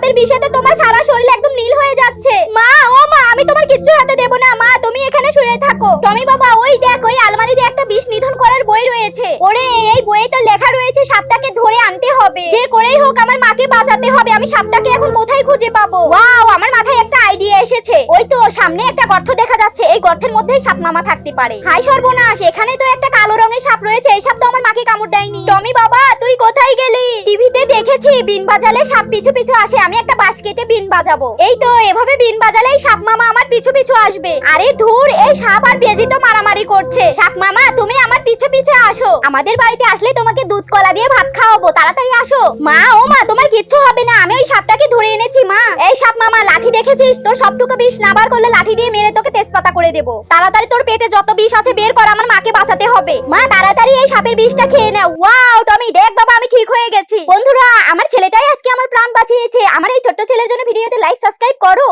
সাপের বিষে তো তোমার সারা শরীর একদম নীল হয়ে যাচ্ছে। মা, ও মা, আমি তোমার কিচ্ছু হাতে দেব না। মা, তুমি এখানে শুয়ে থাকো। টমি বাবা, ওই দেখ, ওই আলমারিতে একটা বিষ নিধন করার বই রয়েছে। ওরে, এই বইয়ে তো লেখা রয়েছে, সাপটাকে ধরে আনতে হবে। যে করেই হোক, আমার মাকে বাঁচাতে হবে। আমি সাপটাকে এখন কোথায় খুঁজে পাবো? ওয়াও, আমার মাথায় একটা আইডিয়া এসেছে। ওই তো, সামনে একটা গর্ত দেখা যাচ্ছে। এই গর্তের মধ্যেই সাপ মামা থাকতে পারে। হাই সর্বনাশ, এখানে তো একটা কালো রঙের সাপ রয়েছে। এই সাপ তো আমার মাকে কামড় দেয়নি। টমি বাবা, তুই কোথায় টিভিতে দেখেছি, বিন বাজালে সাপ পিছু পিছু আসে, আমি একটা বাঁশ কেটে বিন বাজাবো। এই তো, এভাবে বিন বাজালেই সাপ মামা আমার পিছু পিছু আসবে। আরে ধুর, এই সাপ আর বেজি তো মারামারি করছে। সাপ মামা, তুমি আমার পিছে পিছে আসো। আমাদের বাড়িতে আসলে তোমাকে দুধ কলা দিয়ে ভাত খাওয়াবো, তাড়াতাড়ি আসো। মা, ও মা, তোমার কিচ্ছু হবে না, আমি ওই সাপটাকে ধরে এনেছি, মা। এই সাপ মামা, লাঠি দেখেছিস? তোর সবটুকু বিষ না বার করলে লাঠি দিয়ে মেরে তোকে তেজপাতা করে দেবো। তাড়াতাড়ি তোর পেটে যত বিষ আছে, বের কর, আমার মাকে বাঁচাতে হবে। মা, তাড়াতাড়ি এই সাপের বিষটা খেয়ে নাও। ওয়াও টমি দেখ বাবা আমি ঠিক হয়ে গেছি বন্ধুরা, আমার ছেলেটাই আজকে আমার প্রাণ বাঁচিয়েছে। আমার এই ছোট্ট ছেলের জন্য ভিডিওতে লাইক সাবস্ক্রাইব করো।